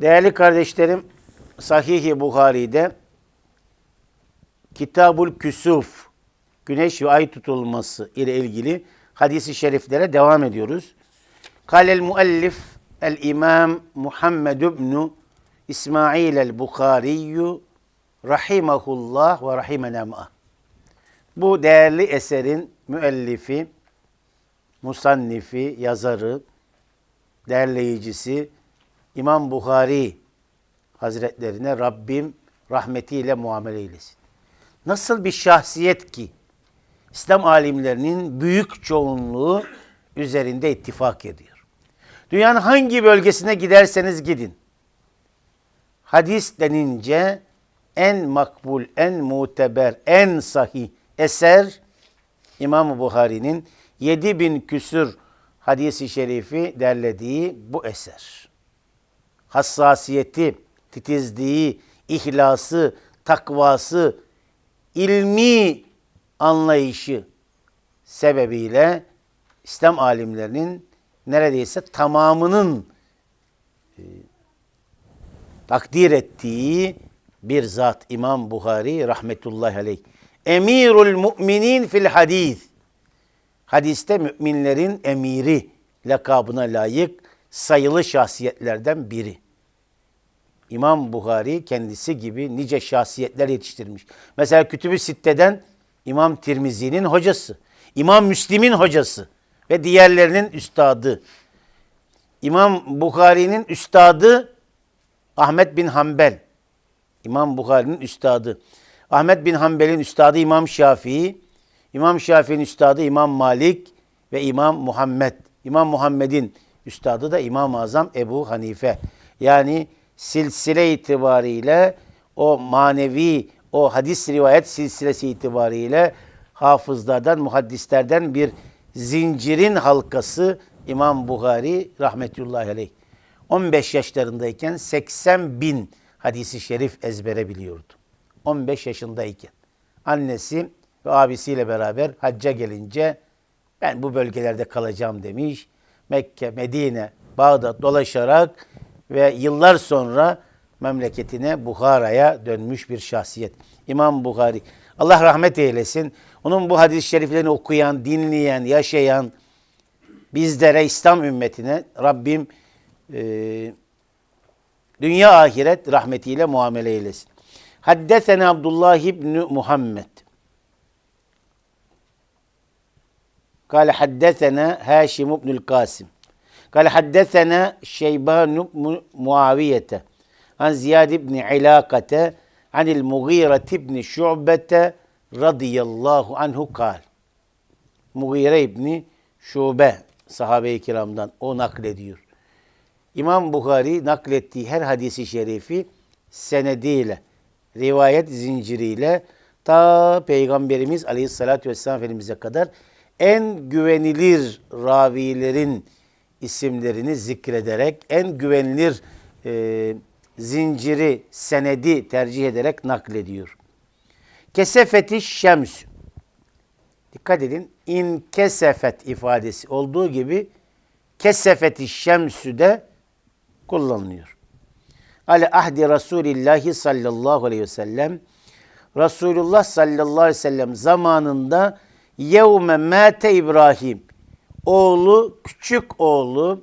Değerli kardeşlerim, Sahih-i Buhari'de Kitabul Küsuf, güneş ve ay tutulması ile ilgili hadisi şeriflere devam ediyoruz. Kalel muallif el imam Muhammed ibn İsmail el Bukhariyyü rahimahullah ve rahimena ma'ah. Bu değerli eserin müellifi, musannifi, yazarı, derleyicisi İmam Bukhari Hazretlerine Rabbim rahmetiyle muamele eylesin. Nasıl bir şahsiyet ki İslam alimlerinin büyük çoğunluğu üzerinde ittifak ediyor. Dünyanın hangi bölgesine giderseniz gidin. Hadis denince en makbul, en muteber, en sahih eser İmam Buhari'nin 7000 küsür hadisi şerifi derlediği bu eser. Hassasiyeti, titizliği, ihlası, takvası, ilmi anlayışı sebebiyle İslam alimlerinin neredeyse tamamının e, takdir ettiği bir zat İmam Buhari rahmetullahi aleyh. Emirul müminin fil hadis. Hadiste müminlerin emiri lakabına layık sayılı şahsiyetlerden biri. İmam Buhari kendisi gibi nice şahsiyetler yetiştirmiş. Mesela Kütüb-i Sitte'den İmam Tirmizi'nin hocası, İmam Müslim'in hocası ve diğerlerinin üstadı. İmam Bukhari'nin üstadı Ahmet bin Hanbel. İmam Bukhari'nin üstadı. Ahmet bin Hanbel'in üstadı İmam Şafii. İmam Şafii'nin üstadı İmam Malik ve İmam Muhammed. İmam Muhammed'in üstadı da İmam-ı Azam Ebu Hanife. Yani silsile itibariyle o manevi, o hadis rivayet silsilesi itibariyle hafızlardan, muhaddislerden bir zincirin halkası İmam Bukhari rahmetullahi aleyh. 15 yaşlarındayken 80 bin hadisi şerif ezbere biliyordu. 15 yaşındayken. Annesi ve abisiyle beraber hacca gelince ben bu bölgelerde kalacağım demiş. Mekke, Medine, Bağdat dolaşarak ve yıllar sonra memleketine Bukhara'ya dönmüş bir şahsiyet. İmam Bukhari. Allah rahmet eylesin. Onun bu hadis-i şeriflerini okuyan, dinleyen, yaşayan bizlere, İslam ümmetine Rabbim e, dünya ahiret rahmetiyle muamele eylesin. Haddesene Abdullah İbni Muhammed. Kale haddesene Haşim İbnül Kasim. Kal haddesena Şeyban Muaviyete an Ziyad ibn Ilakate anil Mughire ibn Şu'bete radıyallahu anhu kal. Mughire ibn Şube sahabe-i kiramdan o naklediyor. İmam Bukhari naklettiği her hadisi şerifi senediyle, rivayet zinciriyle ta Peygamberimiz Aleyhisselatü Vesselam Efendimiz'e kadar en güvenilir ravilerin isimlerini zikrederek, en güvenilir e, zinciri, senedi tercih ederek naklediyor. Kesefeti şems. Dikkat edin. İn kesefet ifadesi olduğu gibi kesefeti şemsü de kullanılıyor. Ale ahdi Resulillahi sallallahu aleyhi ve sellem Resulullah sallallahu aleyhi ve sellem zamanında yevme mate İbrahim oğlu, küçük oğlu,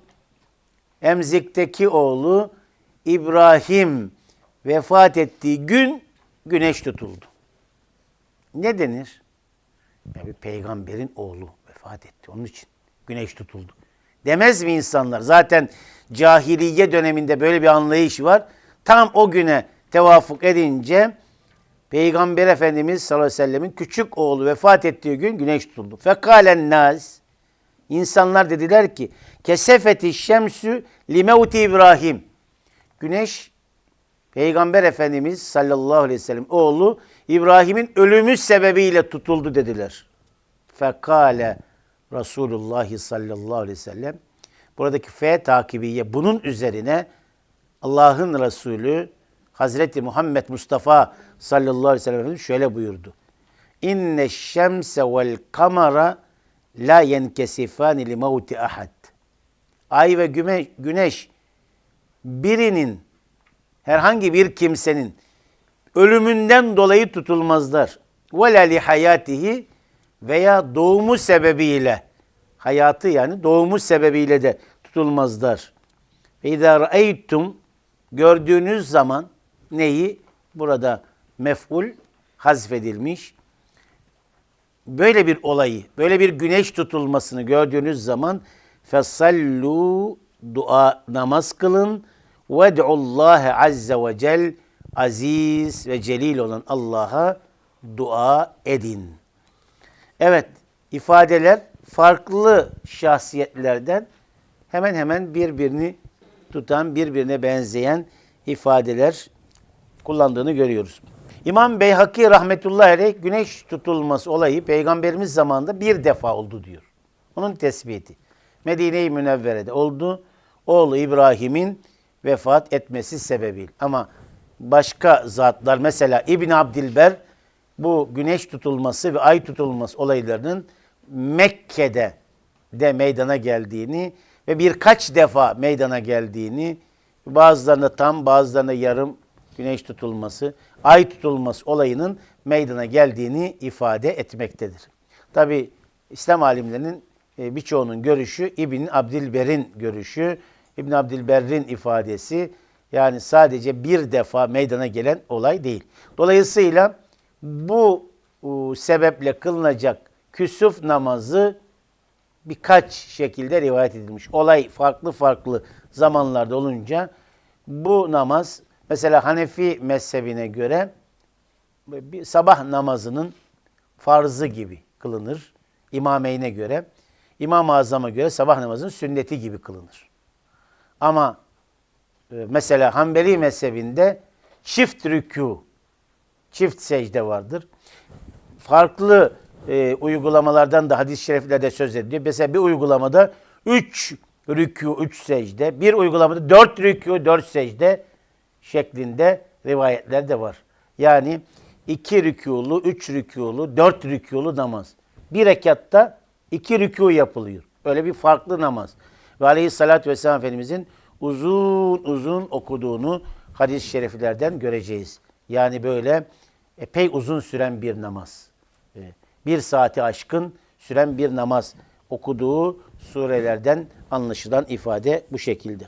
emzikteki oğlu İbrahim vefat ettiği gün güneş tutuldu. Ne denir? Ya peygamberin oğlu vefat etti. Onun için güneş tutuldu. Demez mi insanlar? Zaten cahiliye döneminde böyle bir anlayış var. Tam o güne tevafuk edince Peygamber Efendimiz sallallahu aleyhi ve sellemin küçük oğlu vefat ettiği gün güneş tutuldu. Fekalen naz İnsanlar dediler ki kesefeti şemsü limevti İbrahim. Güneş Peygamber Efendimiz sallallahu aleyhi ve sellem oğlu İbrahim'in ölümü sebebiyle tutuldu dediler. Fekale Resulullah sallallahu aleyhi ve sellem buradaki F takibiye bunun üzerine Allah'ın Resulü Hazreti Muhammed Mustafa sallallahu aleyhi ve sellem şöyle buyurdu. İnne şemse vel kamera la yenkesifani li mevti ahad. Ay ve güneş birinin herhangi bir kimsenin ölümünden dolayı tutulmazlar. Ve la li hayatihi veya doğumu sebebiyle hayatı yani doğumu sebebiyle de tutulmazlar. Ve izâ ra'eytum gördüğünüz zaman neyi? Burada mef'ul hazfedilmiş. Böyle bir olayı, böyle bir güneş tutulmasını gördüğünüz zaman fesallu dua namaz kılın ve Allah azze ve cel aziz ve celil olan Allah'a dua edin. Evet, ifadeler farklı şahsiyetlerden hemen hemen birbirini tutan, birbirine benzeyen ifadeler kullandığını görüyoruz. İmam Beyhaki rahmetullahi aleyh güneş tutulması olayı peygamberimiz zamanında bir defa oldu diyor. Onun tespiti. Medine-i Münevvere'de oldu. Oğlu İbrahim'in vefat etmesi sebebiyle. Ama başka zatlar mesela İbn Abdilber bu güneş tutulması ve ay tutulması olaylarının Mekke'de de meydana geldiğini ve birkaç defa meydana geldiğini, bazılarında tam bazılarında yarım güneş tutulması, ay tutulması olayının meydana geldiğini ifade etmektedir. Tabi İslam alimlerinin e, birçoğunun görüşü İbn Abdilber'in görüşü, İbn Abdilber'in ifadesi yani sadece bir defa meydana gelen olay değil. Dolayısıyla bu sebeple kılınacak küsuf namazı birkaç şekilde rivayet edilmiş. Olay farklı farklı zamanlarda olunca bu namaz mesela Hanefi mezhebine göre bir sabah namazının farzı gibi kılınır. İmameyne göre. İmam-ı Azam'a göre sabah namazının sünneti gibi kılınır. Ama e, mesela Hanbeli mezhebinde çift rükû, çift secde vardır. Farklı e, uygulamalardan da hadis-i şeriflerde söz ediliyor. Mesela bir uygulamada 3 rükû, 3 secde, bir uygulamada 4 rükû, 4 secde şeklinde rivayetler de var. Yani 2 rükûlu, 3 rükûlu, 4 rükûlu namaz. Bir rekatta 2 rükû yapılıyor. Öyle bir farklı namaz. Ve aleyhissalatü vesselam Efendimizin uzun uzun okuduğunu hadis-i şeriflerden göreceğiz. Yani böyle epey uzun süren bir namaz. Ee, Bir saati aşkın süren bir namaz okuduğu surelerden anlaşılan ifade bu şekilde.